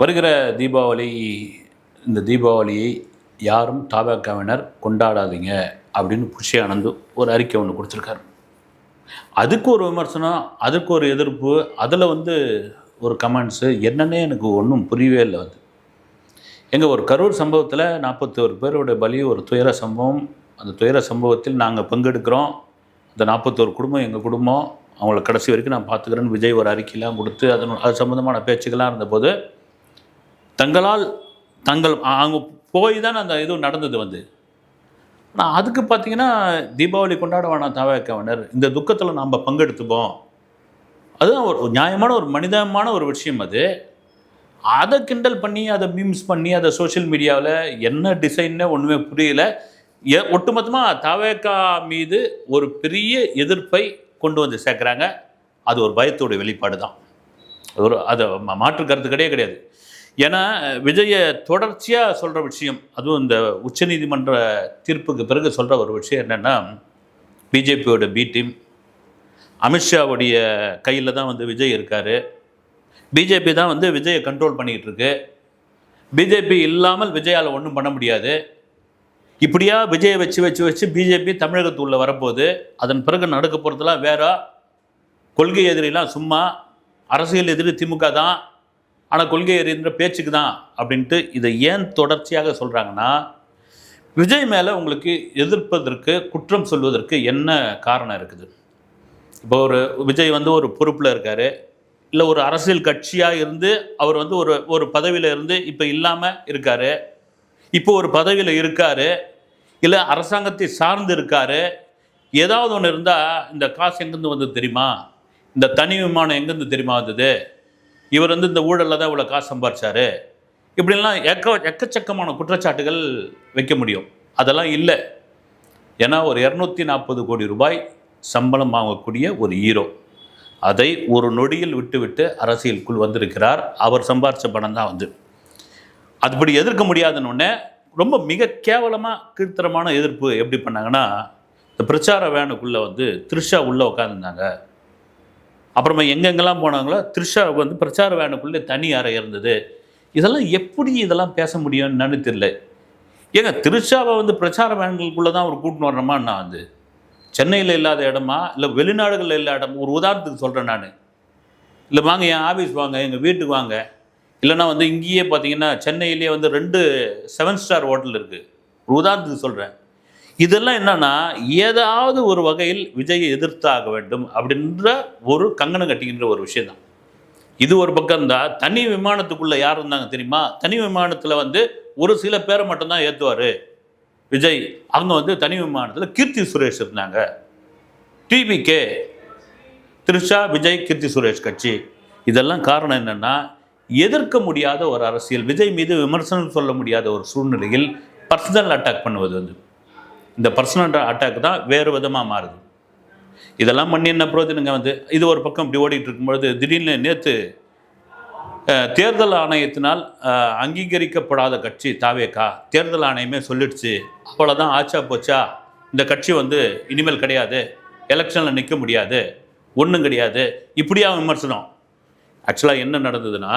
வருகிற தீபாவளி இந்த தீபாவளியை யாரும் தாபாக்காவினர் கொண்டாடாதீங்க அப்படின்னு புஷி ஆனந்து ஒரு அறிக்கை ஒன்று கொடுத்துருக்காரு. அதுக்கு ஒரு விமர்சனம் அதுக்கு ஒரு எதிர்ப்பு அதில் வந்து ஒரு கமெண்ட்ஸு என்னன்னே எனக்கு ஒன்றும் புரியவே இல்லை வந்து எங்கள் ஒரு கரூர் சம்பவத்தில் நாற்பத்தோரு பேரோட பலி ஒரு துயர சம்பவம். அந்த துயர சம்பவத்தில் நாங்கள் பங்கெடுக்கிறோம். அந்த நாற்பத்தோரு குடும்பம் எங்கள் குடும்பம். அவங்கள கடைசி வரைக்கும் நான் பார்த்துக்கிறேன்னு விஜய் ஒரு அறிக்கையெல்லாம் கொடுத்து அதன் அது சம்மந்தமான பேச்சுக்கெல்லாம் இருந்தபோது தங்களால் தங்கள் அவங்க போய் தான் அந்த இது நடந்தது வந்து. ஆனால் அதுக்கு பார்த்தீங்கன்னா தீபாவளி கொண்டாட வேணாம் தாவேக்கவனர். இந்த துக்கத்தில் நாம் பங்கெடுத்துப்போம். அதுதான் ஒரு நியாயமான ஒரு மனிதமான ஒரு விஷயம் அது. அதை கிண்டல் பண்ணி அதை மீம்ஸ் பண்ணி அதை சோஷியல் மீடியாவில் என்ன டிசைன்னே ஒன்றுமே புரியல. எ ஒட்டுமொத்தமாக தவேக்கா மீது ஒரு பெரிய எதிர்ப்பை கொண்டு வந்து சேர்க்குறாங்க. அது ஒரு பயத்தோட வெளிப்பாடு தான் ஒரு அதை மா- மாற்று கருத்து கிடையவே கிடையாது. ஏன்னா விஜயை தொடர்ச்சியாக சொல்கிற விஷயம் அதுவும் இந்த உச்சநீதிமன்ற தீர்ப்புக்கு பிறகு சொல்கிற ஒரு விஷயம் என்னென்னா பிஜேபியோட பி டீம் அமித்ஷாவுடைய கையில் தான் வந்து விஜய் இருக்கார். பிஜேபி தான் வந்து விஜயை கண்ட்ரோல் பண்ணிகிட்ருக்கு இருக்கு பிஜேபி இல்லாமல் விஜயால் ஒன்றும் பண்ண முடியாது. இப்படியா விஜயை வச்சு வச்சு வச்சு பிஜேபி தமிழகத்துள்ள வரப்போகுது. அதன் பிறகு நடக்க போகிறதுலாம் வேற. கொள்கை எதிரிலாம் சும்மா அரசியல் எதிரி திமுக தான். ஆனால் கொள்கை எறிகின்ற பேச்சுக்கு தான் அப்படின்ட்டு இதை ஏன் தொடர்ச்சியாக சொல்கிறாங்கன்னா விஜய் மேலே உங்களுக்கு எதிர்ப்பதற்கு குற்றம் சொல்வதற்கு என்ன காரணம் இருக்குது? இப்போ ஒரு விஜய் வந்து ஒரு பொறுப்பில் இருக்கார். இல்லை ஒரு அரசியல் கட்சியாக இருந்து அவர் வந்து ஒரு ஒரு பதவியில் இருந்து இப்போ இல்லாமல் இருக்கார். இப்போ ஒரு பதவியில் இருக்கார். இல்லை அரசாங்கத்தை சார்ந்து இருக்கார். ஏதாவது ஒன்று இருந்தால் இந்த காசு எங்கேருந்து வந்தது தெரியுமா? இந்த தனி விமானம் எங்கேருந்து தெரியுமா வந்தது? இவர் வந்து இந்த ஊழலில் தான் இவ்வளோ காசு சம்பாரிச்சாரு. இப்படிலாம் எக்க எக்கச்சக்கமான குற்றச்சாட்டுகள் வைக்க முடியும். அதெல்லாம் இல்லை. ஏன்னா ஒரு இரநூத்தி நாற்பது கோடி ரூபாய் சம்பளம் வாங்கக்கூடிய ஒரு ஹீரோ. அதை ஒரு நொடியில் விட்டுவிட்டு அரசியலுக்குள் வந்திருக்கிறார். அவர் சம்பாரித்த பணம் தான் வந்து. அதுபடி எதிர்க்க முடியாதுன்னு ரொம்ப மிக கேவலமாக கீழ்த்தரமான எதிர்ப்பு எப்படி பண்ணாங்கன்னா இந்த பிரச்சார வேனுக்குள்ளே வந்து த்ரிஷா உள்ளே உட்காந்துருந்தாங்க அப்புறமா எங்கெங்கெல்லாம் போனாங்களோ த்ரிஷா வந்து பிரச்சார வேனுக்குள்ளே தனி அறை இருந்தது. இதெல்லாம் எப்படி இதெல்லாம் பேச முடியும்னு என்னன்னு தெரியல. ஏங்க த்ரிஷாவை வந்து பிரச்சார வேன்களுக்குள்ளே தான் அவர் கூட்டின்னு வரணுமா? நான் வந்து சென்னையில் இல்லாத இடமா? இல்லை வெளிநாடுகளில் இல்லாத இடம்? ஒரு உதாரணத்துக்கு சொல்கிறேன் நான். இல்லை வாங்க என் ஆஃபீஸ் வாங்க எங்கள் வீட்டுக்கு வாங்க. இல்லைன்னா வந்து இங்கேயே பார்த்தீங்கன்னா சென்னையிலேயே வந்து ரெண்டு செவன் ஸ்டார் ஹோட்டல் இருக்குது ஒரு உதாரணத்துக்கு சொல்கிறேன் இதெல்லாம் என்னன்னா ஏதாவது ஒரு வகையில் விஜயை எதிர்த்தாக வேண்டும் அப்படின்ற ஒரு கங்கணம் கட்டிக்கின்ற ஒரு விஷயம் தான் இது ஒரு பக்கம் இருந்தால் தனி விமானத்துக்குள்ளே யார் இருந்தாங்க தெரியுமா? தனி விமானத்தில் வந்து ஒரு சில பேரை மட்டும்தான் ஏற்றுவார் விஜய். அவங்க வந்து தனி விமானத்தில் கீர்த்தி சுரேஷ் இருந்தாங்க. டிபிகே த்ரிஷா விஜய் கீர்த்தி சுரேஷ் கட்சி. இதெல்லாம் காரணம் என்னன்னா எதிர்க்க முடியாத ஒரு அரசியல் விஜய் மீது விமர்சனம் சொல்ல முடியாத ஒரு சூழ்நிலையில் பர்சனல் அட்டாக் பண்ணுவது வந்து. இந்த பர்சனல் அட்டாக் தான் வேறு விதமாக மாறுது. இதெல்லாம் பண்ணி என்ன பிரயோஜனங்க வந்து இது ஒரு பக்கம் இப்படி ஓடிட்டு இருக்கும்பொழுது திடீர்னு நேற்று தேர்தல் ஆணையத்தினால் அங்கீகரிக்கப்படாத கட்சி தாவேக்கா தேர்தல் ஆணையமே சொல்லிடுச்சு. அவ்வளோதான் ஆச்சா போச்சா இந்த கட்சி வந்து இனிமேல் கிடையாது எலெக்ஷனில் நிற்க முடியாது ஒன்றும் கிடையாது இப்படியா விமர்சனம். ஆக்சுவலாக என்ன நடந்ததுன்னா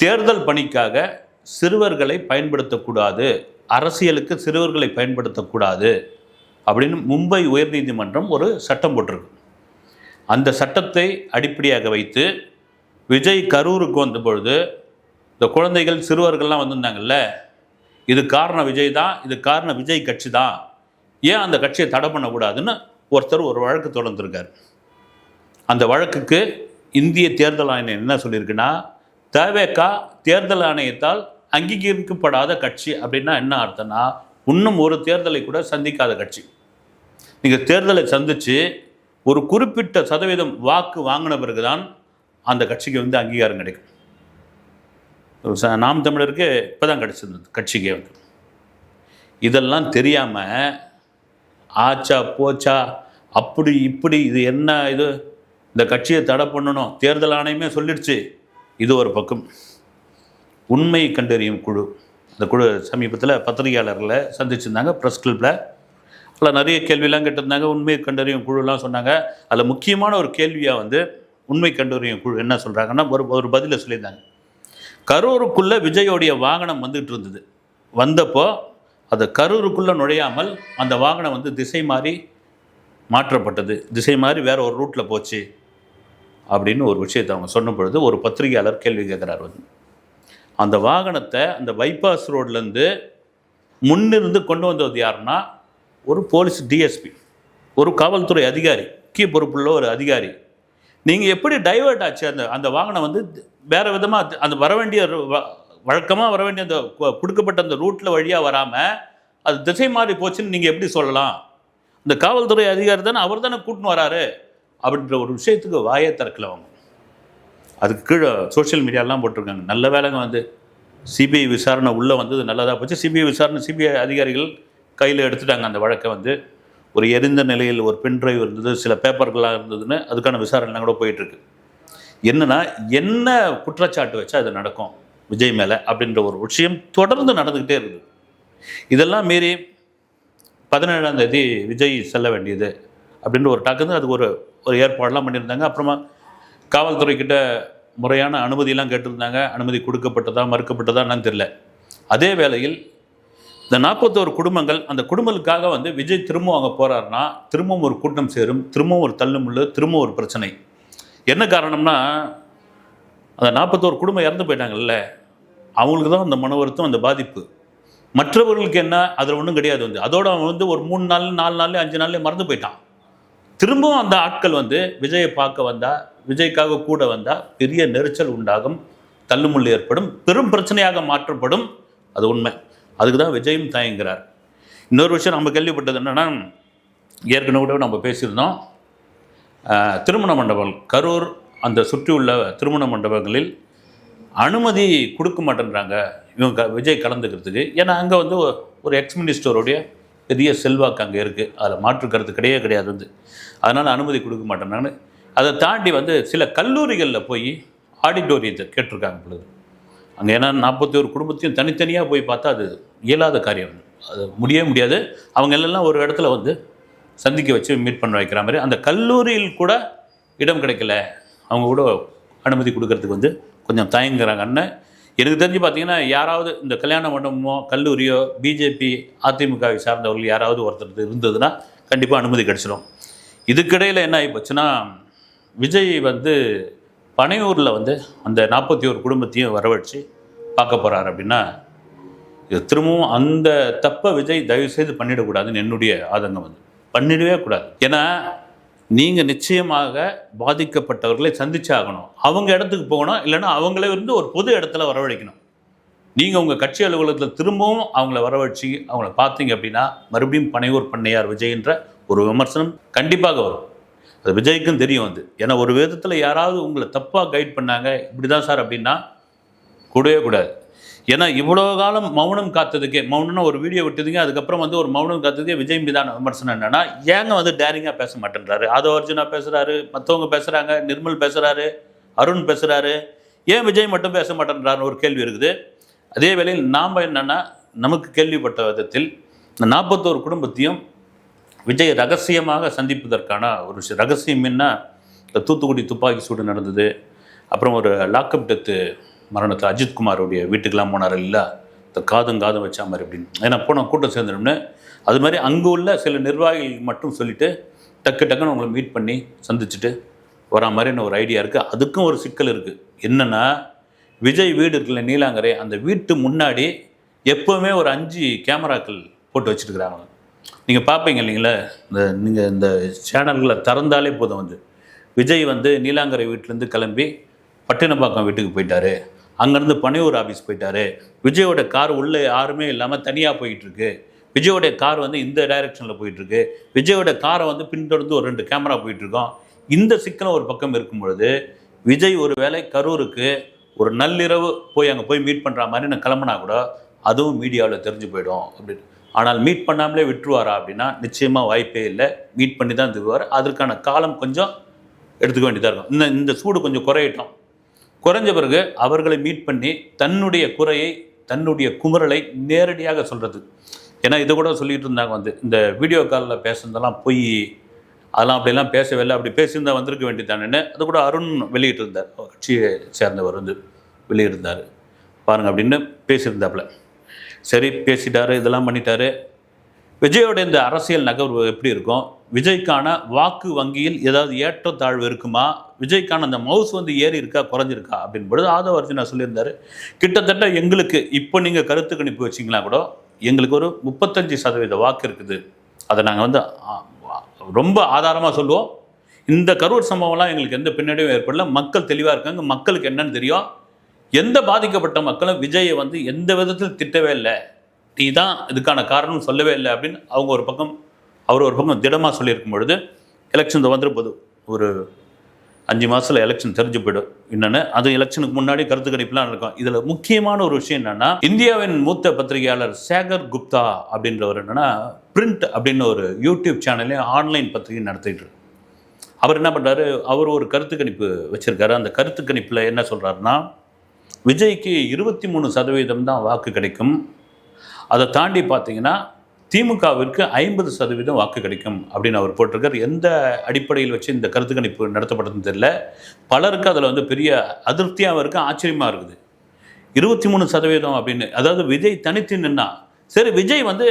தேர்தல் பணிக்காக சிறுவர்களை பயன்படுத்தக்கூடாது. அரசியலுக்கு சிறுவர்களை பயன்படுத்தக்கூடாது அப்படின்னு மும்பை உயர்நீதிமன்றம் ஒரு சட்டம் போட்டிருக்கு. அந்த சட்டத்தை அடிப்படையாக வைத்து விஜய் கரூருக்கு வந்த பொழுது இந்த குழந்தைகள் சிறுவர்கள்லாம் வந்திருந்தாங்கல்ல இது காரணம் விஜய் தான் இது காரணம் விஜய் கட்சி தான். ஏன் அந்த கட்சியை தடை பண்ணக்கூடாதுன்னு ஒருத்தர் ஒரு வழக்கு தொடர்ந்துருக்கார். அந்த வழக்குக்கு இந்திய தேர்தல் ஆணையம் என்ன சொல்லியிருக்குன்னா தவேகா தேர்தல் ஆணையத்தால் அங்கீகரிக்கப்படாத கட்சி அப்படின்னா என்ன அர்த்தம்னா இன்னும் ஒரு தேர்தலை கூட சந்திக்காத கட்சி. நீங்கள் தேர்தலை சந்தித்து ஒரு குறிப்பிட்ட சதவீதம் வாக்கு வாங்கின பிறகு தான் அந்த கட்சிக்கு வந்து அங்கீகாரம் கிடைக்கும். ச- நாம் தமிழருக்கு இப்போ தான் கிடச்சிருந்தது கட்சிக்கே வந்து. இதெல்லாம் தெரியாமல் ஆச்சா போச்சா அப்படி இப்படி இது என்ன இது இந்த கட்சியை தடை பண்ணணும் தேர்தல் ஆணையமே சொல்லிடுச்சு. இது ஒரு பக்கம். உண்மை கண்டறியும் குழு. அந்த குழு சமீபத்தில் பத்திரிகையாளர்களை சந்திச்சிருந்தாங்க ப்ரெஸ் கிளப்பில் அதில் நிறைய கேள்வியெல்லாம் கேட்டிருந்தாங்க உண்மை கண்டறியும் குழுலாம் சொன்னாங்க. அதில் முக்கியமான ஒரு கேள்வியாக வந்து உண்மை கண்டறியும் குழு என்ன சொல்கிறாங்கன்னா ஒரு ஒரு பதிலை சொல்லியிருந்தாங்க. கரூருக்குள்ளே விஜயோடைய வாகனம் வந்துகிட்டு இருந்தது. வந்தப்போ அது கரூருக்குள்ளே நுழையாமல் அந்த வாகனம் வந்து திசை மாறி மாற்றப்பட்டது. திசை மாறி வேற ஒரு ரூட்டில் போச்சு. அப்படின்னு ஒரு விஷயத்தை அவங்க சொன்ன பொழுது ஒரு பத்திரிகையாளர் கேள்வி கேட்குறாரு வந்து. அந்த வாகனத்தை அந்த பைபாஸ் ரோட்லேருந்து முன்னிருந்து கொண்டு வந்தது யாருன்னா ஒரு போலீஸ் டிஎஸ்பி ஒரு காவல்துறை அதிகாரி முக்கிய பொறுப்புள்ள ஒரு அதிகாரி. நீங்கள் எப்படி டைவர்ட் ஆச்சு? அந்த அந்த வாகனம் வந்து வேறு விதமாக அந்த வர வேண்டிய வழக்கமாக வர வேண்டிய அந்த கொடுக்கப்பட்ட அந்த ரூட்டில் வழியாக வராமல் அது திசை மாறி போச்சுன்னு நீங்கள் எப்படி சொல்லலாம்? இந்த காவல்துறை அதிகாரி தானே அவர் தானே கூட்டின்னு வராரு? அப்படின்ற ஒரு விஷயத்துக்கு வாயே திறக்கல அவங்க. அதுக்கு கீழே சோஷியல் மீடியாலாம் போட்டிருக்காங்க. நல்ல வேலைங்க வந்து. சிபிஐ விசாரணை உள்ளே வந்தது நல்லதாக போச்சு. சிபிஐ விசாரணை சிபிஐ அதிகாரிகள் கையில் எடுத்துட்டாங்க அந்த வழக்கை வந்து. ஒரு எரிந்த நிலையில் ஒரு பென்ட்ரைவ் இருந்தது சில பேப்பர்களாக இருந்ததுன்னு அதுக்கான விசாரணைலாம் கூட போயிட்டுருக்கு. என்னன்னா என்ன குற்றச்சாட்டு வச்சா அது நடக்கும் விஜய் மேலே அப்படின்ற ஒரு விஷயம் தொடர்ந்து நடந்துக்கிட்டே இருக்குது. இதெல்லாம் மீறி பதினேழாம் தேதி விஜய் செல்ல வேண்டியது அப்படின்ற ஒரு டக்குன்னு அதுக்கு ஒரு ஒரு ஏற்பாடெலாம் பண்ணியிருந்தாங்க. அப்புறமா காவல்துறைக்கிட்ட முறையான அனுமதியெல்லாம் கேட்டிருந்தாங்க. அனுமதி கொடுக்கப்பட்டதா மறுக்கப்பட்டதா என்னன்னு தெரில அதே வேளையில் இந்த நாற்பத்தோரு குடும்பங்கள் அந்த குடும்பங்களுக்காக வந்து விஜய் திரும்பவும் அங்கே போகிறாருன்னா திரும்பவும் ஒரு கூட்டம் சேரும் திரும்பவும் ஒரு தள்ளுமுள்ளு திரும்பவும் ஒரு பிரச்சனை. என்ன காரணம்னா அந்த நாற்பத்தோரு குடும்பம் இறந்து போயிட்டாங்கல்ல அவங்களுக்கு தான் அந்த மன வருத்தம் அந்த பாதிப்பு. மற்றவர்களுக்கு என்ன அதில் ஒன்றும் கிடையாது வந்து. அதோட அவன் வந்து ஒரு மூணு நாள் நாலு நாள் அஞ்சு நாள்லேயே மறந்து போயிட்டான். திரும்பவும் அந்த ஆட்கள் வந்து விஜயை பார்க்க வந்தால் விஜய்க்காக கூட வந்தால் பெரிய நெரிச்சல் உண்டாகும் தள்ளுமுள்ளு ஏற்படும் பெரும் பிரச்சனையாக மாற்றப்படும். அது உண்மை. அதுக்கு தான் விஜயும் தயங்குகிறார் இன்னொரு விஷயம் நம்ம கேள்விப்பட்டது என்னென்னா ஏற்கனவே கூட நம்ம பேசியிருந்தோம். திருமண மண்டபம் கரூர் அந்த சுற்றி உள்ள திருமண மண்டபங்களில் அனுமதி கொடுக்க மாட்டேன்றாங்க. இவங்க க- விஜய் கலந்துக்கிறதுக்கு. ஏன்னா அங்கே வந்து ஒரு எக்ஸ் மினிஸ்டருடைய பெரிய செல்வாக்கு அங்கே இருக்குது அதில் மாற்று கருத்து கிடையவே கிடையாது வந்து. அதனால் அனுமதி கொடுக்க மாட்டேன்னாங்க அதை தாண்டி வந்து சில கல்லூரிகளில் போய் ஆடிட்டோரியத்தை கேட்டிருக்காங்க பொழுது. அங்கே ஏன்னா நாற்பத்தி ஒரு குடும்பத்தையும் தனித்தனியாக போய் பார்த்தா அது இயலாத காரியம். அது முடியவே முடியாது. அவங்க எல்லாம் ஒரு இடத்துல வந்து சந்திக்க வச்சு மீட் பண்ண வைக்கிற மாதிரி. அந்த கல்லூரியில் கூட இடம் கிடைக்கல. அவங்க கூட அனுமதி கொடுக்கறதுக்கு வந்து கொஞ்சம் தயங்குறாங்க அண்ணன். எனக்கு தெரிஞ்சு பார்த்தீங்கன்னா யாராவது இந்த கல்யாண மண்டபமோ கல்லூரியோ பிஜேபி அதிமுகவை சார்ந்தவர்கள் யாராவது ஒருத்தர் இருந்ததுன்னா கண்டிப்பாக அனுமதி கிடைச்சிடும் இதுக்கிடையில் என்ன ஆகி போச்சுன்னா விஜய் வந்து பனையூரில் வந்து அந்த நாற்பத்தி ஒரு குடும்பத்தையும் வரவழைச்சு பார்க்க போகிறார் அப்படின்னா இது திரும்பவும் அந்த தப்பை விஜய் தயவு செய்து பண்ணிடக்கூடாதுன்னு என்னுடைய ஆதங்கம் வந்து. பண்ணிடவே கூடாது. ஏன்னா நீங்கள் நிச்சயமாக பாதிக்கப்பட்டவர்களை சந்திச்சாகணும். அவங்க இடத்துக்கு போகணும் இல்லைன்னா அவங்களே வந்து ஒரு பொது இடத்துல வரவழைக்கணும். நீங்கள் உங்கள் கட்சி அலுவலகத்தில் திரும்பவும் அவங்கள வரவழைச்சி அவங்கள பார்த்தீங்க அப்படின்னா மறுபடியும் பனையூர் பண்ணையார் விஜய்ன்ற ஒரு விமர்சனம் கண்டிப்பாக வரும். அது விஜய்க்கும் தெரியும் அது. ஏன்னா ஒரு விதத்தில் யாராவது உங்களை தப்பாக கைட் பண்ணாங்க இப்படி தான் சார் அப்படின்னா கூடவே கூடாது. ஏன்னா இவ்வளோ காலம் மௌனம் காத்ததுக்கே மௌனம்னு ஒரு வீடியோ விட்டதுங்க அதுக்கப்புறம் வந்து ஒரு மௌனம் காத்ததுக்கே விஜய் மீதான விமர்சனம் என்னென்னா ஏங்க வந்து டேரிங்காக பேச மாட்டேன்றாரு? ஆதோ அர்ஜுனா பேசுகிறாரு மற்றவங்க பேசுகிறாங்க நிர்மல் பேசுகிறாரு அருண் பேசுகிறாரு ஏன் விஜய் மட்டும் பேச மாட்டேன்றாருன்னு ஒரு கேள்வி இருக்குது. அதே வேளையில் நாம் என்னென்னா நமக்கு கேள்விப்பட்ட விதத்தில் இந்த நாற்பத்தோரு குடும்பத்தையும் விஜய் ரகசியமாக சந்திப்பதற்கான ஒரு விஷயம். ரகசியம் என்ன? இந்த தூத்துக்குடி துப்பாக்கி சூடு நடந்தது. அப்புறம் ஒரு லாக்அப் டெத்து மரணத்தை அஜித்குமாருடைய வீட்டுக்கெல்லாம் போனார் இல்லை இந்த காதும் காதும் வச்சா மாதிரி அப்படின்னு. ஏன்னா போன கூட்டம் சேர்ந்துடும்னு அது மாதிரி அங்கே உள்ள சில நிர்வாகிகள் மட்டும் சொல்லிட்டு டக்கு டக்குன்னு உங்களை மீட் பண்ணி சந்திச்சுட்டு வரா மாதிரின்னு ஒரு ஐடியா இருக்குது அதுக்கும் ஒரு சிக்கல் இருக்குது என்னென்னா விஜய் வீடு இருக்குல்ல நீலாங்கரை அந்த வீட்டு முன்னாடி எப்போவுமே ஒரு அஞ்சு கேமராக்கள் போட்டு வச்சுருக்குறாங்க. நீங்கள் பார்ப்பீங்க இல்லைங்களா? இந்த நீங்கள் இந்த சேனல்களை திறந்தாலே போதும் வந்து. விஜய் வந்து நீலாங்கரை வீட்டிலேருந்து கிளம்பி பட்டினப்பாக்கம் வீட்டுக்கு போயிட்டாரு. அங்கேருந்து பனையூர் ஆஃபீஸ் போயிட்டாரு. விஜயோட கார் உள்ளே யாருமே இல்லாமல் தனியாக போயிட்டுருக்கு. விஜயோடைய கார் வந்து இந்த டைரெக்ஷனில் போயிட்டுருக்கு. விஜயோட காரை வந்து பின்தொடர்ந்து ஒரு ரெண்டு கேமரா போயிட்டுருக்கோம். இந்த சிக்கனம் ஒரு பக்கம் இருக்கும் பொழுது விஜய் ஒரு வேளை கரூருக்கு ஒரு நள்ளிரவு போய் அங்கே போய் மீட் பண்ணுற மாதிரி நான் கிளம்புனா கூட அதுவும் மீடியாவில் தெரிஞ்சு போயிடும் அப்படின்னு. ஆனால் மீட் பண்ணாமலே விட்டுருவாரா அப்படின்னா நிச்சயமாக வாய்ப்பே இல்லை. மீட் பண்ணி தான் தருவார். அதற்கான காலம் கொஞ்சம் எடுத்துக்க வேண்டியதாக இருக்கும். இந்த இந்த சூடு கொஞ்சம் குறையட்டும். குறைஞ்ச பிறகு அவர்களை மீட் பண்ணி தன்னுடைய குறையை தன்னுடைய குமுறலை நேரடியாக சொல்கிறது ஏன்னா இதை கூட சொல்லிகிட்டு இருந்தாங்க வந்து இந்த வீடியோ காலில் பேசுனதெல்லாம் பொய். அதெல்லாம் அப்படிலாம் பேசவே இல்லை. அப்படி பேசியிருந்தா வந்திருக்க வேண்டியதானேன்னு அது கூட அருண் வெளியிட்டிருந்தார். அவர் கட்சியை சேர்ந்தவர் வந்து வெளியிட்டிருந்தார். பாருங்கள் அப்படின்னு பேசியிருந்தாப்புல. சரி பேசிட்டாரு இதெல்லாம் பண்ணிட்டாரு. விஜயோட இந்த அரசியல் நகர்வு எப்படி இருக்கும்? விஜய்க்கான வாக்கு வங்கியில் ஏதாவது ஏற்றத்தாழ்வு இருக்குமா? விஜய்க்கான அந்த மவுஸ் வந்து ஏறி இருக்கா குறைஞ்சிருக்கா? அப்படின்னு பொழுது ஆதவ அர்ஜுனா சொல்லியிருந்தாரு. கிட்டத்தட்ட எங்களுக்கு இப்போ நீங்கள் கருத்து கணிப்பு வச்சிங்களா கூட எங்களுக்கு ஒரு முப்பத்தஞ்சு சதவீத வாக்கு இருக்குது. அதை நாங்கள் வந்து ரொம்ப ஆதாரமாக சொல்லுவோம். இந்த கரூர் சம்பவம்லாம் எங்களுக்கு எந்த பின்னடையும் ஏற்படல. மக்கள் தெளிவாக இருக்காங்க. மக்களுக்கு என்னன்னு தெரியும். எந்த பாதிக்கப்பட்ட மக்களும் விஜயை வந்து எந்த விதத்தில் திட்டவே இல்லை. நீ தான் இதுக்கான காரணம் சொல்லவே இல்லை அப்படின்னு அவங்க ஒரு பக்கம் அவர் ஒரு பக்கம் திடமாக சொல்லியிருக்கும் பொழுது எலெக்ஷன் வந்துரு போது ஒரு அஞ்சு மாதத்தில் எலெக்ஷன் தெரிஞ்சு போயிடும். என்னென்னு அது எலெக்ஷனுக்கு முன்னாடி கருத்து கணிப்புலாம் இருக்கும். இதில் முக்கியமான ஒரு விஷயம் என்னென்னா இந்தியாவின் மூத்த பத்திரிகையாளர் சேகர் குப்தா அப்படின்றவர் என்னென்னா பிரிண்ட் அப்படின்னு ஒரு யூடியூப் சேனல்லே ஆன்லைன் பத்திரிகை நடத்திட்டு அவர் என்ன பண்ணுறாரு அவர் ஒரு கருத்து கணிப்பு வச்சுருக்காரு. அந்த கருத்து கணிப்பில் என்ன சொல்கிறாருன்னா விஜய்க்கு இருபத்தி மூணு சதவீதம் தான் வாக்கு கிடைக்கும். அதை தாண்டி பார்த்தீங்கன்னா திமுகவிற்கு ஐம்பது சதவீதம் வாக்கு கிடைக்கும் அப்படின்னு அவர் போட்டிருக்கார். எந்த அடிப்படையில் வச்சு இந்த கருத்து கணிப்பு நடத்தப்பட்டதுன்னு தெரியல. பலருக்கு அதில் வந்து பெரிய அதிருப்தியாகவும் இருக்குது ஆச்சரியமாக இருக்குது. இருபத்தி மூணு சதவீதம் அப்படின்னு அதாவது விஜய் தனித்து நின்னா சரி விஜய் வந்து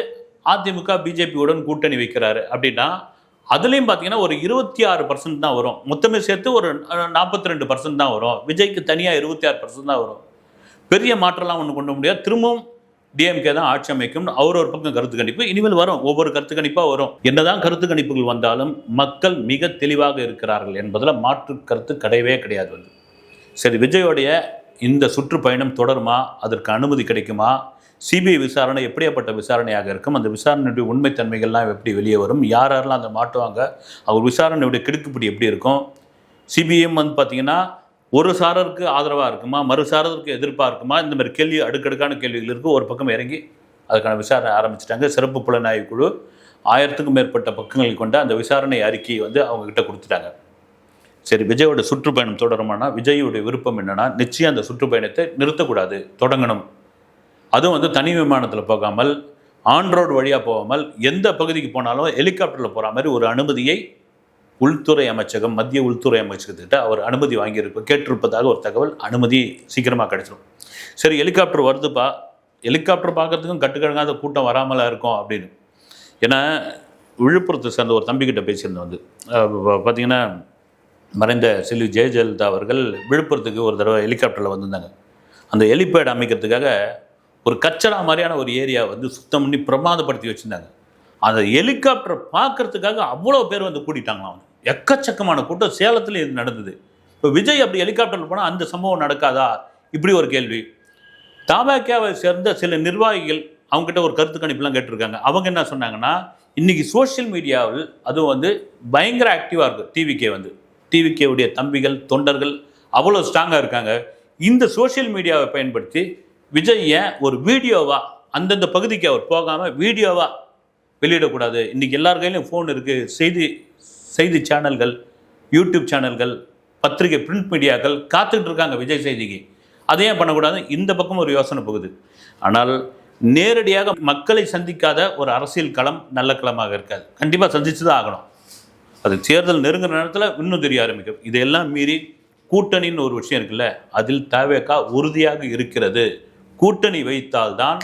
அதிமுக பிஜேபியுடன் கூட்டணி வைக்கிறாரு அப்படின்னா அதுலேயும் பார்த்தீங்கன்னா ஒரு இருபத்தி ஆறு பர்சன்ட் தான் வரும். மொத்தமே சேர்த்து ஒரு நாற்பத்தி ரெண்டு பர்சன்ட் தான் வரும். விஜய்க்கு தனியாக இருபத்தி ஆறு பர்சன்ட் தான் வரும். பெரிய மாற்றம்லாம் ஒன்று கொண்டு முடியாது. திரும்பவும் டிஎம்கே தான் ஆட்சி அமைக்கும். அவர் ஒரு பக்கம் கருத்து கணிப்பு இனிமேல் வரும். ஒவ்வொரு கருத்து கணிப்பாக வரும். என்னதான் கருத்து கணிப்புகள் வந்தாலும் மக்கள் மிக தெளிவாக இருக்கிறார்கள் என்பதில் மாற்று கருத்து கிடையவே கிடையாது வந்து. சரி விஜயோடைய இந்த சுற்றுப்பயணம் தொடருமா? அதற்கு அனுமதி கிடைக்குமா? சிபிஐ விசாரணை எப்படியாப்பட்ட விசாரணையாக இருக்கும்? அந்த விசாரணையுடைய உண்மைத்தன்மைகள்லாம் எப்படி வெளியே வரும்? யார் யாரெல்லாம் அதை மாட்டுவாங்க அவர் விசாரணையுடைய கிடுக்குப்பிடி எப்படி இருக்கும்? சிபிஎம் வந்து பார்த்தீங்கன்னா ஒரு சாரருக்கு ஆதரவாக இருக்குமா? மறு சாரருக்கு எதிர்ப்பாக இருக்குமா? இந்த மாதிரி கேள்வி அடுக்கடுக்கான கேள்விகள் இருக்குது ஒரு பக்கம் இறங்கி அதுக்கான விசாரணை ஆரம்பிச்சிட்டாங்க. சிறப்பு புலனாய்வு குழு ஆயிரத்துக்கும் மேற்பட்ட பக்கங்கள் கொண்ட அந்த விசாரணை அறிக்கையை வந்து அவங்க கிட்ட கொடுத்துட்டாங்க. சரி விஜயோட சுற்றுப்பயணம் தொடருமானா? விஜயோடைய விருப்பம் என்னென்னா நிச்சயம் அந்த சுற்றுப்பயணத்தை நிறுத்தக்கூடாது. தொடங்கணும். அதுவும் வந்து தனி விமானத்தில் போகாமல் ஆன் ரோடு வழியாக போகாமல் எந்த பகுதிக்கு போனாலும் ஹெலிகாப்டரில் போகிற மாதிரி ஒரு அனுமதியை உள்துறை அமைச்சகம் மத்திய உள்துறை அமைச்சகத்திட்ட அவர் அனுமதி வாங்கியிருப்ப கேட்டிருப்பதாக ஒரு தகவல் அனுமதி சீக்கிரமாக கிடைச்சிடும் சரி ஹெலிகாப்டர் வருதுப்பா. ஹெலிகாப்டர் பார்க்கறதுக்கும் கட்டுக்கடங்காத கூட்டம் வராமலா இருக்கும் அப்படின்னு. ஏன்னா விழுப்புரத்தை சேர்ந்த ஒரு தம்பிக்கிட்ட பேசியிருந்தோம் வந்து. பார்த்தீங்கன்னா மறைந்த செல்வி ஜெயஜலலிதா அவர்கள் விழுப்புரத்துக்கு ஒரு தடவை ஹெலிகாப்டரில் வந்திருந்தாங்க. அந்த ஹெலிபேட் அமைக்கிறதுக்காக ஒரு கச்சடா மாதிரியான ஒரு ஏரியா வந்து சுத்தம் பண்ணி பிரமாதப்படுத்தி வச்சுருந்தாங்க. அந்த ஹெலிகாப்டர் பார்க்கறதுக்காக அவ்வளோ பேர் வந்து கூட்டிட்டாங்களாம். எக்கச்சக்கமான கூட்டம் சேலத்தில் இது நடந்தது. இப்போ விஜய் அப்படி ஹெலிகாப்டரில் போனால் அந்த சம்பவம் நடக்காதா? இப்படி ஒரு கேள்வி. தாபாக்காவை சேர்ந்த சில நிர்வாகிகள் அவங்ககிட்ட ஒரு கருத்து கணிப்புலாம் கேட்டிருக்காங்க. அவங்க என்ன சொன்னாங்கன்னா இன்றைக்கி சோஷியல் மீடியாவில் அதுவும் வந்து பயங்கர ஆக்டிவாக இருக்குது டிவிகே வந்து. டிவிகேவுடைய தம்பிகள் தொண்டர்கள் அவ்வளோ ஸ்ட்ராங்காக இருக்காங்க. இந்த சோஷியல் மீடியாவை பயன்படுத்தி விஜய் ஏன் ஒரு வீடியோவாக அந்தந்த பகுதிக்கு அவர் போகாமல் வீடியோவாக வெளியிடக்கூடாது? இன்றைக்கி எல்லார் கையிலையும் ஃபோன் இருக்குது செய்தி செய்தி சேனல்கள் யூடியூப் சேனல்கள் பத்திரிகை பிரிண்ட் மீடியாக்கள் காத்துக்கிட்டு இருக்காங்க விஜய் செய்திக்கு. அதை ஏன் பண்ணக்கூடாது? இந்த பக்கம் ஒரு யோசனை போகுது. ஆனால் நேரடியாக மக்களை சந்திக்காத ஒரு அரசியல் களம் நல்ல களமாக இருக்காது. கண்டிப்பாக சந்தித்து தான் ஆகணும். அது தேர்தல் நெருங்குற நேரத்தில் இன்னும் தெரிய ஆரம்பிக்கும். இதையெல்லாம் மீறி கூட்டணின்னு ஒரு விஷயம் இருக்குல்ல அதில் தேவைக்கா உறுதியாக இருக்கிறது. கூட்டணி வைத்தால்தான்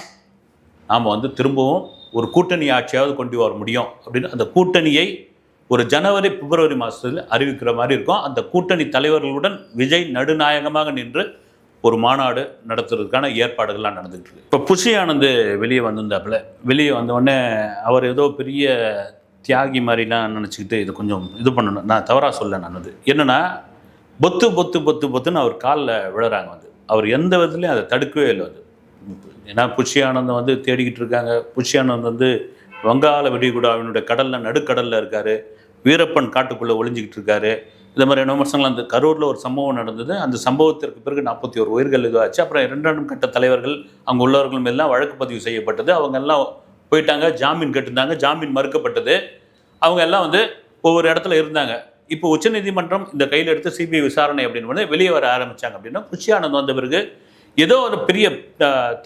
நாம் வந்து திரும்பவும் ஒரு கூட்டணி ஆட்சியாவது கொண்டு வர முடியும் அப்படின்னு அந்த கூட்டணியை ஒரு ஜனவரி பிப்ரவரி மாதத்தில் அறிவிக்கிற மாதிரி இருக்கும். அந்த கூட்டணி தலைவர்களுடன் விஜய் நடுநாயகமாக நின்று ஒரு மாநாடு நடத்துறதுக்கான ஏற்பாடுகள்லாம் நடந்துகிட்டு இருக்கு. இப்போ புஷி ஆனந்த் வெளியே வந்திருந்தாப்புல வெளியே வந்த அவர் ஏதோ பெரிய தியாகி மாதிரிலாம் நினச்சிக்கிட்டு இது கொஞ்சம் இது பண்ணணும். நான் தவறாக சொல்ல நான் அது. என்னன்னா பொத்து பொத்து பொத்து பொத்துன்னு அவர் காலில் விழுறாங்க வந்து. அவர் எந்த விதத்துலையும் அதை தடுக்கவே இல்லை அது ஏன்னா புஷி ஆனந்தம் வந்து தேடிக்கிட்டு இருக்காங்க. புஷி ஆனந்த் வந்து வங்காள விடிகுடாவினுடைய கடலில் நடுக்கடலில் இருக்கார். வீரப்பன் காட்டுக்குள்ளே ஒளிஞ்சிக்கிட்டு இருக்காரு. இந்த மாதிரியான விமர்சனங்கள். அந்த கரூரில் ஒரு சம்பவம் நடந்தது. அந்த சம்பவத்திற்கு பிறகு நாற்பத்தி ஒரு உயிர்கள் இதுவாச்சு அப்புறம் இரண்டாம் கட்ட தலைவர்கள் அங்கே உள்ளவர்கள் மேலாம் வழக்கு பதிவு செய்யப்பட்டது. அவங்க எல்லாம் போயிட்டாங்க. ஜாமீன் கேட்டிருந்தாங்க. ஜாமீன் மறுக்கப்பட்டது. அவங்க எல்லாம் வந்து ஒவ்வொரு இடத்துல இருந்தாங்க. இப்போ உச்சநீதிமன்றம் இந்த கையில் எடுத்து சிபிஐ விசாரணை அப்படின்னு வெளியே வர ஆரம்பித்தாங்க அப்படின்னா புஷி வந்த பிறகு ஏதோ ஒரு பெரிய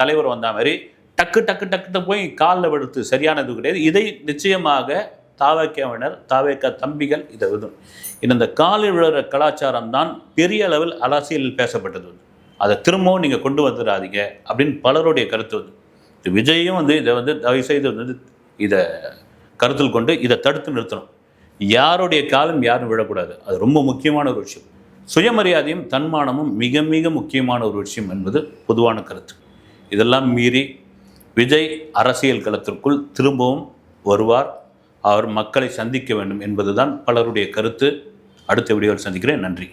தலைவர் வந்த மாதிரி டக்கு டக்கு டக்குன்னு போய் காலில் விடுத்து சரியானது கிடையாது. இதை நிச்சயமாக தாவேக்காவினர் தாவேக்க தம்பிகள் இதை விதும் இந்த காலில் விழுற கலாச்சாரம் தான் பெரிய அளவில் அரசியலில் பேசப்பட்டது. அதை திரும்பவும் நீங்கள் கொண்டு வந்துடாதீங்க அப்படின்னு பலருடைய கருத்து வந்து. இது விஜயும் வந்து இதை வந்து தயவுசெய்து வந்து இதை கருத்தில் கொண்டு இதை தடுத்து நிறுத்தணும். யாருடைய காலம் யாரும் விழக்கூடாது. அது ரொம்ப முக்கியமான ஒரு விஷயம். சுயமரியாதையும் தன்மானமும் மிக மிக முக்கியமான ஒரு விஷயம் என்பது பொதுவான கருத்து. இதெல்லாம் மீறி விஜய் அரசியல் களத்திற்குள் திரும்பவும் வருவார். அவர் மக்களை சந்திக்க வேண்டும் என்பதுதான் பலருடைய கருத்து. அடுத்த வீடியோவில் சந்திக்கிறேன். நன்றி.